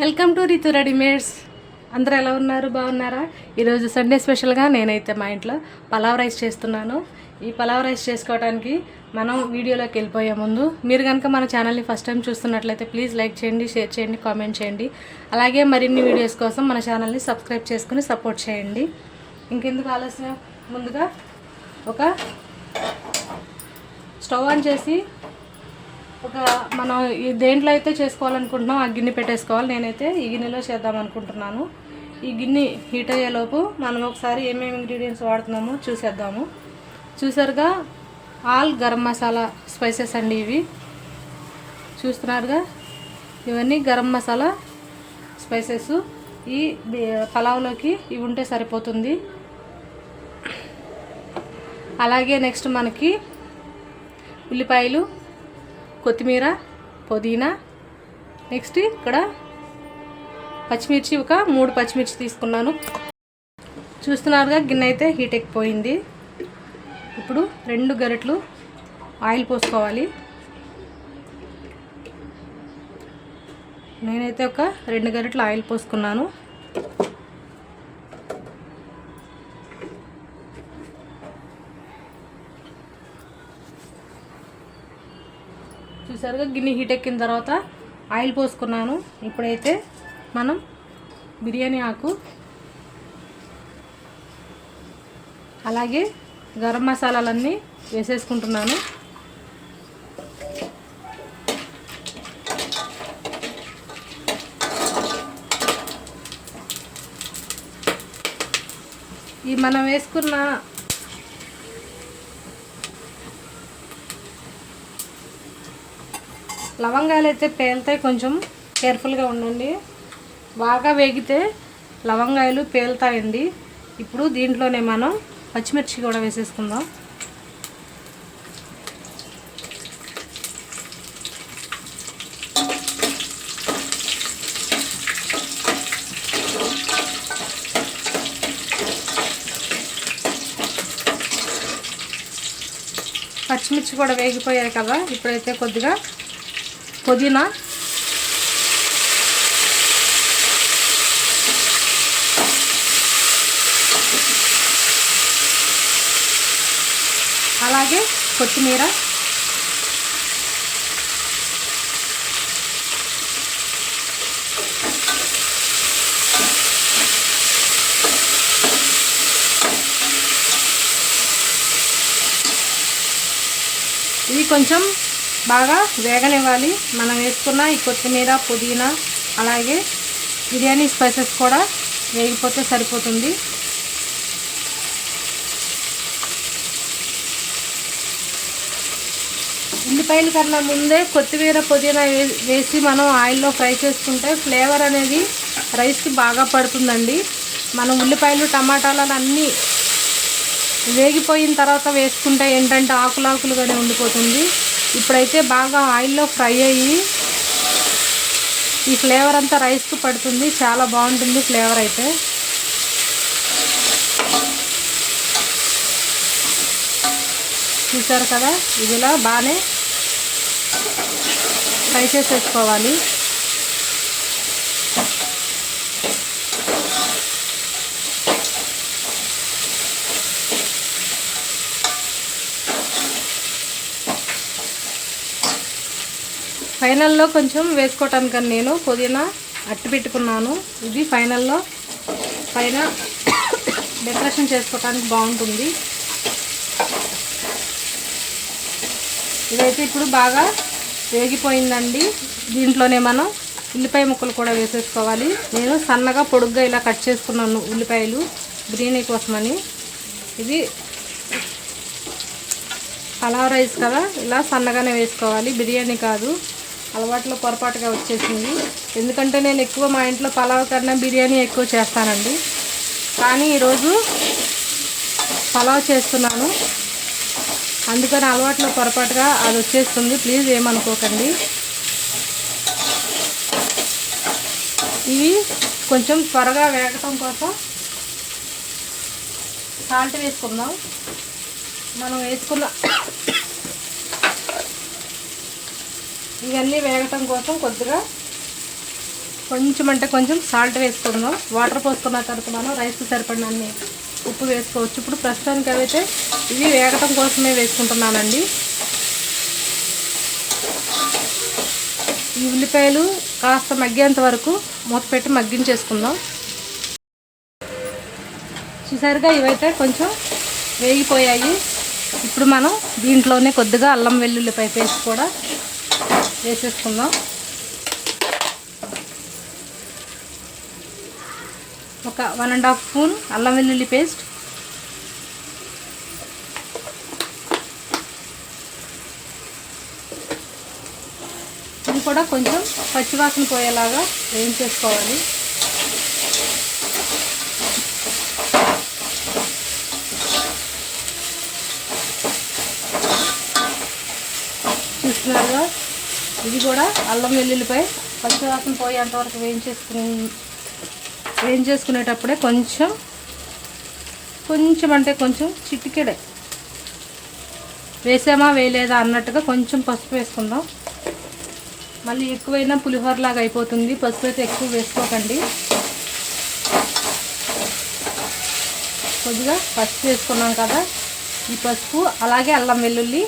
Welcome to Ritu readymades. అందరూ ఎలా ఉన్నారు? బాగున్నారా? ఈరోజు సండే స్పెషల్గా నేనైతే మా ఇంట్లో పలావ్ రైస్ చేస్తున్నాను. ఈ పలావ్ రైస్ చేసుకోవడానికి మనం వీడియోలోకి వెళ్ళిపోయే ముందు మీరు కనుక మన ఛానల్ని ఫస్ట్ టైం చూస్తున్నట్లయితే ప్లీజ్ లైక్ చేయండి షేర్ చేయండి కామెంట్ చేయండి. అలాగే మరిన్ని వీడియోస్ కోసం మన ఛానల్ని సబ్స్క్రైబ్ చేసుకుని సపోర్ట్ చేయండి. ఇంకెందుకు ఆలస్యం? ముందుగా ఒక స్టవ్ ఆన్ చేసి ఒక మనం దేంట్లో అయితే చేసుకోవాలనుకుంటున్నాం ఆ గిన్నె పెట్టేసుకోవాలి. నేనైతే ఈ గిన్నెలో చేద్దాం అనుకుంటున్నాను. ఈ గిన్నె హీట్ అయ్యేలోపు మనం ఒకసారి ఏమేమి ఇంగ్రీడియంట్స్ వాడుతున్నామో చూసేద్దాము. చూసారుగా ఆల్ గరం మసాలా స్పైసెస్ అండి ఇవి. చూస్తున్నారుగా? ఇవన్నీ గరం మసాలా స్పైసెస్. ఈ పలావ్లోకి ఇవి ఉంటే సరిపోతుంది. అలాగే నెక్స్ట్ మనకి ఉల్లిపాయలు కొత్తిమీర పుదీనా. నెక్స్ట్ ఇక్కడ పచ్చిమిర్చి ఒక మూడు పచ్చిమిర్చి తీసుకున్నాను. చూస్తున్నారుగా గిన్నె అయితే హీట్ ఎక్కిపోయింది. ఇప్పుడు రెండు గరిటలు ఆయిల్ పోసుకోవాలి. నేనైతే ఒక రెండు గరిటెలు ఆయిల్ పోసుకున్నాను. చూసారుగా గిన్నె హీట్ ఎక్కిన తర్వాత ఆయిల్ పోసుకున్నాను. ఇప్పుడైతే మనం బిర్యానీ ఆకు అలాగే గరం మసాలాలన్నీ వేసేసుకుంటున్నాను. ఈ మనం వేసుకున్న లవంగాలు అయితే పేలుతాయి. కొంచెం కేర్ఫుల్గా ఉండండి. బాగా వేగితే లవంగాయలు పేలుతాయండి. ఇప్పుడు దీంట్లోనే మనం పచ్చిమిర్చి కూడా వేసేసుకుందాం. పచ్చిమిర్చి కూడా వేగిపోయాయి కదా. ఇప్పుడైతే కొద్దిగా పుదీనా అలాగే కొత్తిమీర ఇవి కొంచెం బాగా వేగనివ్వాలి. మనం వేసుకున్న ఈ కొత్తిమీర పుదీనా అలాగే బిర్యానీ స్పైసెస్ కూడా వేగిపోతే సరిపోతుంది. ఉల్లిపాయల కన్నా ముందే కొత్తిమీర పుదీనా వే- వేసి మనం ఆయిల్లో ఫ్రై చేసుకుంటే ఫ్లేవర్ అనేది రైస్కి బాగా పడుతుందండి. మనం ఉల్లిపాయలు టమాటాలు అన్నీ వేగిపోయిన తర్వాత వేసుకుంటే ఏంటంటే ఆకులాకులుగానే ఉండిపోతుంది. ఇప్పుడైతే బాగా ఆయిల్లో ఫ్రై అయ్యి ఈ ఫ్లేవర్ అంతా రైస్కి పడుతుంది. చాలా బాగుంటుంది ఫ్లేవర్ అయితే. చూసారు కదా? ఇదిలా బాగానే ఫ్రై చేసేసుకోవాలి. ఫైనల్లో కొంచెం వేసుకోవటానికని నేను పుదీనా అట్టి పెట్టుకున్నాను. ఇది ఫైనల్లో పైన డెకరేషన్ చేసుకోవటానికి బాగుంటుంది. ఇదైతే ఇప్పుడు బాగా వేగిపోయిందండి. దీంట్లోనే మనం ఉల్లిపాయ ముక్కలు కూడా వేసేసుకోవాలి. నేను సన్నగా పొడుగ్గా ఇలా కట్ చేసుకున్నాను ఉల్లిపాయలు బిర్యానీ కోసమని. ఇది పలావ్ రైస్ కదా ఇలా సన్నగానే వేసుకోవాలి. బిర్యానీ కాదు. అలవాట్లో పొరపాటుగా వచ్చేసింది. ఎందుకంటే నేను ఎక్కువ మా ఇంట్లో పలావ్ కన్నా బిర్యానీ ఎక్కువ చేస్తానండి. కానీ ఈరోజు పలావ్ చేస్తున్నాను. అందుకని అలవాట్లో పొరపాటుగా అది వచ్చేస్తుంది. ప్లీజ్ ఏమనుకోకండి. ఇవి కొంచెం త్వరగా వేగటం కోసం సాల్ట్ వేసుకుందాం. మనం వేసుకున్న ఇవన్నీ వేగటం కోసం కొద్దిగా కొంచెం అంటే కొంచెం సాల్ట్ వేసుకుందాం. వాటర్ పోసుకున్న తర్వాత మనం రైస్ సరిపడినన్ని ఉప్పు వేసుకోవచ్చు. ఇప్పుడు ప్రస్తుతానికి అయితే ఇవి వేగటం కోసమే వేసుకుంటున్నానండి. ఈ ఉల్లిపాయలు కాస్త మగ్గేంత వరకు మూత పెట్టి మగ్గించేసుకుందాం. చూసారుగా ఇవైతే కొంచెం వేగిపోయాయి. ఇప్పుడు మనం దీంట్లోనే కొద్దిగా అల్లం వెల్లుల్లిపాయ పేస్ట్ కూడా వేసేసుకుందాం. ఒక వన్ అండ్ హాఫ్ స్పూన్ అల్లం వెల్లుల్లి పేస్ట్. ఇది కూడా కొంచెం పచ్చివాసన పోయేలాగా వేయించేసుకోవాలి. చూస్తున్నారుగా? ఇది కూడా అల్లం వెల్లుల్లిపై పచ్చివాసన పోయేంత వరకు వేయించేసుకుని వేయించేసుకునేటప్పుడే కొంచెం కొంచెం అంటే కొంచెం చిటికెడే. వేసామా వేయలేదా అన్నట్టుగా కొంచెం పసుపు వేసుకుందాం. మళ్ళీ ఎక్కువైనా పులిహోరలాగా అయిపోతుంది. పసుపు అయితే ఎక్కువ వేసుకోకండి. కొద్దిగా పసుపు వేసుకున్నాం కదా. ఈ పసుపు అలాగే అల్లం వెల్లుల్లి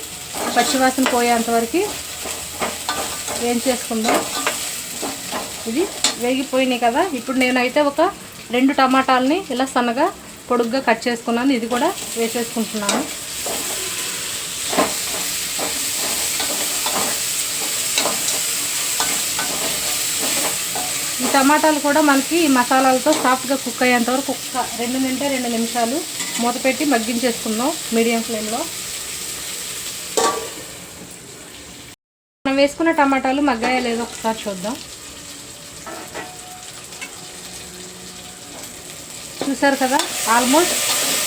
పచ్చివాసన పోయేంత వరకు వేయించేసుకుందాం ఇది వేగిపోయినాయి కదా. ఇప్పుడు నేనైతే ఒక రెండు టమాటాలని ఇలా సన్నగా పొడుగ్గా కట్ చేసుకున్నాను. ఇది కూడా వేసేసుకుంటున్నాను. ఈ టమాటాలు కూడా మనకి మసాలాలతో సాఫ్ట్గా కుక్ అయ్యేంత వరకు ఒక రెండు నింటే రెండు నిమిషాలు మూత పెట్టి మగ్గించేసుకుందాం మీడియం ఫ్లేమ్లో. మనం వేసుకున్న టమాటాలు మగ్గాయా లేదో ఒకసారి చూద్దాం. చూసారు కదా? ఆల్మోస్ట్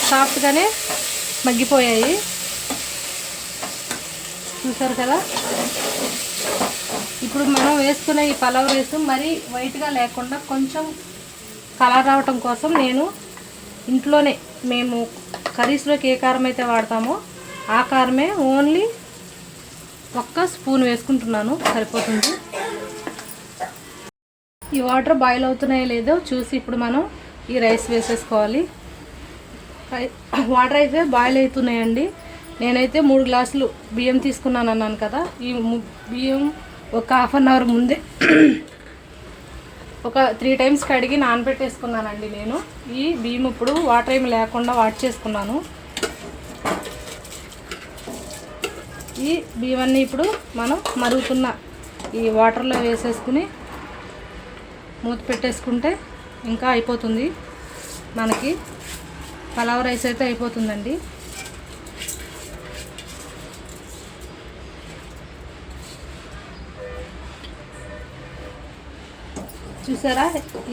సాఫ్ట్గానే మగ్గిపోయాయి. చూసారు కదా? ఇప్పుడు మనం వేసుకునే ఈ పలావ్ రైస్ మరీ వైట్గా లేకుండా కొంచెం కలర్ రావటం కోసం నేను ఇంట్లోనే మేము కర్రీస్లోకి ఏ కారం అయితే వాడతామో ఆ కారమే ఓన్లీ ఒక్క స్పూన్ వేసుకుంటున్నాను. సరిపోతుంది. ఈ వాటర్ బాయిల్ అవుతున్నాయో లేదో చూసి ఇప్పుడు మనం ఈ రైస్ వేసేసుకోవాలి. వాటర్ అయితే బాయిల్ అవుతున్నాయండి. నేనైతే మూడు గ్లాసులు బియ్యం తీసుకున్నాను అన్నాను కదా. ఈ బియ్యం ఒక హాఫ్ అన్ అవర్ ముందే ఒక త్రీ టైమ్స్ కడిగి నానబెట్టేసుకున్నానండి నేను. ఈ బియ్యం ఇప్పుడు వాటర్ ఏమి లేకుండా వాట్ చేసుకున్నాను. ఈ ఇవన్నీ ఇప్పుడు మనం మరుగుతున్న ఈ వాటర్లో వేసేసుకుని మూత పెట్టేసుకుంటే ఇంకా అయిపోతుంది. మనకి పలావ్ రైస్ అయితే అయిపోతుందండి. చూసారా?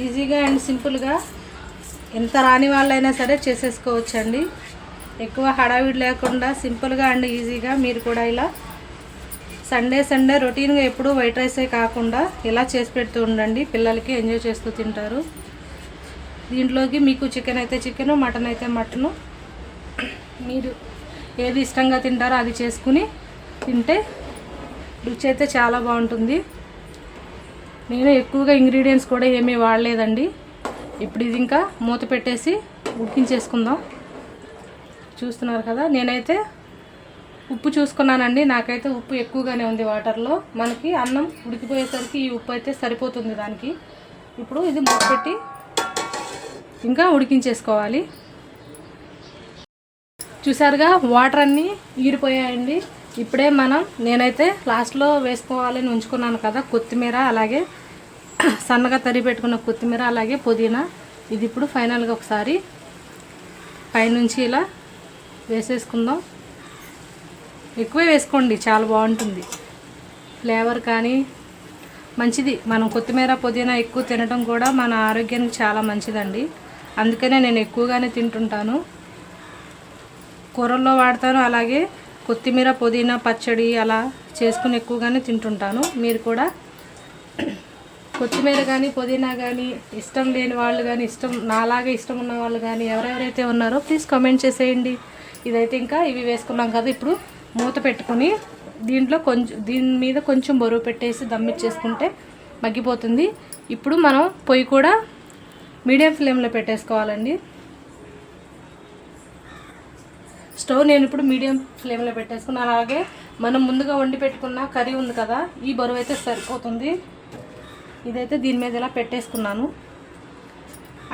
ఈజీగా అండ్ సింపుల్గా ఎంత రాని వాళ్ళైనా సరే చేసేసుకోవచ్చండి. ఎక్కువ హడావిడి లేకుండా సింపుల్గా అండ్ ఈజీగా మీరు కూడా ఇలా సండే సండే రొటీన్గా ఎప్పుడూ వైట్ రైసే కాకుండా ఇలా చేసి పెడుతూ ఉండండి. పిల్లలకి ఎంజాయ్ చేస్తూ తింటారు. దీంట్లోకి మీకు చికెన్ అయితే చికెను మటన్ అయితే మటను. మీరు ఏది ఇష్టంగా తింటారో అది చేసుకుని తింటే రుచి అయితే చాలా బాగుంటుంది. నేను ఎక్కువగా ఇంగ్రీడియంట్స్ కూడా ఏమీ వాడలేదండి. ఇప్పుడు ఇది ఇంకా మూత పెట్టేసి ఉడికించేసుకుందాం. చూస్తున్నారు కదా నేనైతే ఉప్పు చూసుకున్నానండి. నాకైతే ఉప్పు ఎక్కువగానే ఉంది వాటర్లో. మనకి అన్నం ఉడికిపోయేసరికి ఈ ఉప్పు అయితే సరిపోతుంది దానికి. ఇప్పుడు ఇది మూతపెట్టి ఇంకా ఉడికించేసుకోవాలి. చూసారుగా వాటర్ అన్నీ ఈరిపోయాయండి. ఇప్పుడే మనం నేనైతే లాస్ట్లో వేసుకోవాలని ఉంచుకున్నాను కదా కొత్తిమీర అలాగే సన్నగా తరిగి పెట్టుకున్న కొత్తిమీర అలాగే పుదీనా. ఇది ఇప్పుడు ఫైనల్గా ఒకసారి పైనుంచి ఇలా వేసేసుకుందాం. ఎక్కువే వేసుకోండి చాలా బాగుంటుంది. ఫ్లేవర్ కానీ మంచిది. మనం కొత్తిమీర పుదీనా ఎక్కువ తినడం కూడా మన ఆరోగ్యానికి చాలా మంచిదండి. అందుకనే నేను ఎక్కువగానే తింటుంటాను. కూరల్లో వాడతాను అలాగే కొత్తిమీర పుదీనా పచ్చడి అలా చేసుకుని ఎక్కువగానే తింటుంటాను. మీరు కూడా? కొత్తిమీర కానీ పుదీనా కానీ ఇష్టం లేని వాళ్ళు కానీ ఇష్టం నాలాగే ఇష్టం ఉన్న వాళ్ళు కానీ ఎవరెవరైతే ఉన్నారో ప్లీజ్ కామెంట్ చేసేయండి. ఇదైతే ఇంకా ఇవి వేసుకున్నాం కదా ఇప్పుడు మూత పెట్టుకుని దీంట్లో కొంచెం దీని మీద కొంచెం బరువు పెట్టేసి దమ్మిచ్చేసుకుంటే మగ్గిపోతుంది. ఇప్పుడు మనం పొయ్యి కూడా మీడియం ఫ్లేమ్లో పెట్టేసుకోవాలండి. స్టవ్ నేను ఇప్పుడు మీడియం ఫ్లేమ్లో పెట్టేసుకున్నాను అలాగే మనం ముందుగా వండి పెట్టుకున్న కర్రీ ఉంది కదా ఈ బరువు అయితే సరిపోతుంది. ఇదైతే దీని మీద ఇలా పెట్టేసుకున్నాను.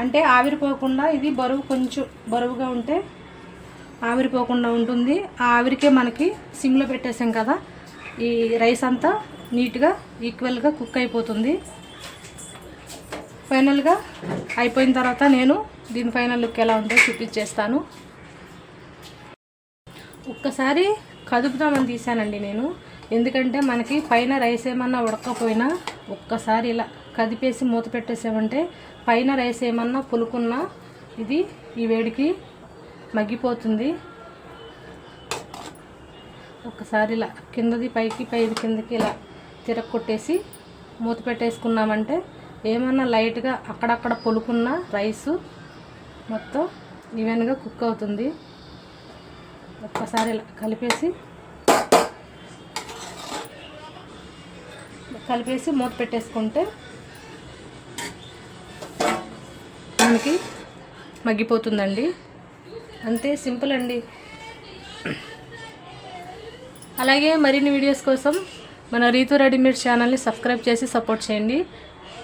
అంటే ఆవిరిపోకుండా ఇది బరువు కొంచెం బరువుగా ఉంటే ఆవిరిపోకుండా ఉంటుంది. ఆ ఆవిరికే మనకి సిమ్లో పెట్టేసాం కదా. ఈ రైస్ అంతా నీట్గా ఈక్వల్గా కుక్ అయిపోతుంది. ఫైనల్గా అయిపోయిన తర్వాత నేను దీని ఫైనల్ లుక్ ఎలా ఉందో చూపించేస్తాను. ఒక్కసారి కదుపుదామని తీసానండి నేను. ఎందుకంటే మనకి పైన రైస్ ఏమన్నా ఉడకపోయినా ఒక్కసారి ఇలా కదిపేసి మూత పెట్టేసామంటే పైన రైస్ ఏమన్నా పులుకున్నా ఇది ఈ వేడికి మగ్గిపోతుంది. ఒకసారి ఇలా కిందది పైకి పైది కిందకి ఇలా తిరగొట్టేసి మూత పెట్టేసుకున్నామంటే ఏమన్నా లైట్గా అక్కడక్కడ పొలుకున్న రైసు మొత్తం ఈవెన్గా కుక్ అవుతుంది. ఒక్కసారి ఇలా కలిపేసి కలిపేసి మూత పెట్టేసుకుంటే మనకి మగ్గిపోతుందండి. అంతే సింపుల్ అండి. అలాగే మరిన్ని వీడియోస్ కోసం మన రీతు రెడీమేడ్ ఛానల్ని సబ్స్క్రైబ్ చేసి సపోర్ట్ చేయండి.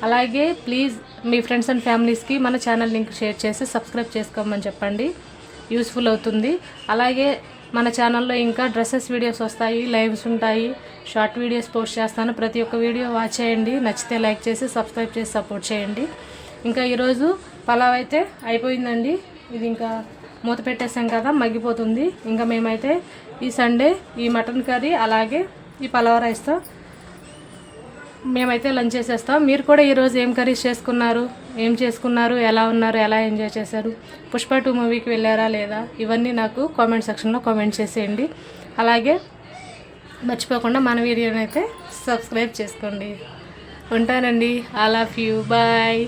అలాగే ప్లీజ్ మీ ఫ్రెండ్స్ అండ్ ఫ్యామిలీస్కి మన ఛానల్ లింక్ షేర్ చేసి సబ్స్క్రైబ్ చేసుకోమని చెప్పండి. యూస్ఫుల్ అవుతుంది. అలాగే మన ఛానల్లో ఇంకా డ్రెస్సెస్ వీడియోస్ వస్తాయి లైవ్స్ ఉంటాయి. షార్ట్ వీడియోస్ పోస్ట్ చేస్తాను. ప్రతి ఒక్క వీడియో వాచ్ చేయండి. నచ్చితే లైక్ చేసి సబ్స్క్రైబ్ చేసి సపోర్ట్ చేయండి. ఇంకా ఈరోజు పలావ్ అయితే అయిపోయిందండి. ఇది ఇంకా మూత పెట్టేసాం కదా మగ్గిపోతుంది. ఇంకా మేమైతే ఈ సండే ఈ మటన్ కర్రీ అలాగే ఈ పలావ్ రైస్తో మేమైతే లంచ్ చేసేస్తాం. మీరు కూడా ఈరోజు ఏం కర్రీస్ చేసుకున్నారు? ఏం చేసుకున్నారు? ఎలా ఉన్నారు? ఎలా ఎంజాయ్ చేశారు? పుష్ప టూ మూవీకి వెళ్ళారా లేదా? ఇవన్నీ నాకు కామెంట్ సెక్షన్లో కామెంట్ చేసేయండి. అలాగే మర్చిపోకుండా మన వీడియోని అయితే సబ్స్క్రైబ్ చేసుకోండి. ఉంటానండి. I love you bye